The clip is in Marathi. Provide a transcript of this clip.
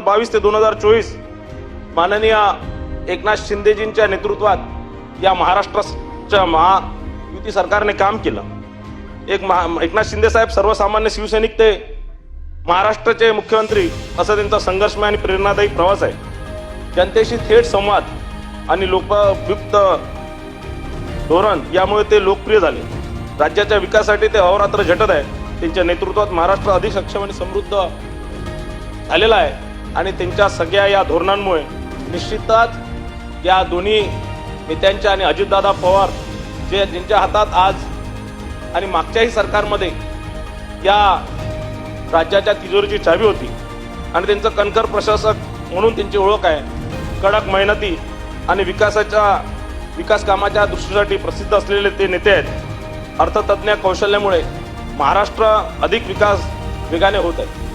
बावीस ते दोन हजार चोवीस माननीय एकनाथ शिंदेजींच्या नेतृत्वात या महाराष्ट्राच्या महायुती सरकारने काम केलं. एक महा एकनाथ शिंदे साहेब सर्वसामान्य शिवसैनिक ते महाराष्ट्राचे मुख्यमंत्री असा त्यांचा संघर्षमय आणि प्रेरणादायी प्रवास आहे. जनतेशी थेट संवाद आणि लोकयुक्त धोरण यामुळे ते लोकप्रिय झाले. राज्याच्या विकासासाठी ते अहोरात्र झटत आहे. त्यांच्या नेतृत्वात महाराष्ट्र अधिक सक्षम आणि समृद्ध झालेला आहे. आणि त्यांच्या सगळ्या या धोरणांमुळे निश्चितच या दोन्ही नेत्यांच्या आणि अजितदादा पवार जे ज्यांच्या हातात आज आणि मागच्याही सरकारमध्ये या राज्याच्या तिजोरीची चावी होती. आणि त्यांचं कणकर प्रशासक म्हणून त्यांची ओळख आहे. कडक मेहनती आणि विकासाच्या विकास कामाच्या दृष्टीसाठी प्रसिद्ध असलेले ते नेते आहेत. अर्थतज्ञ कौशल्यामुळे महाराष्ट्र अधिक विकास वेगाने होत आहे.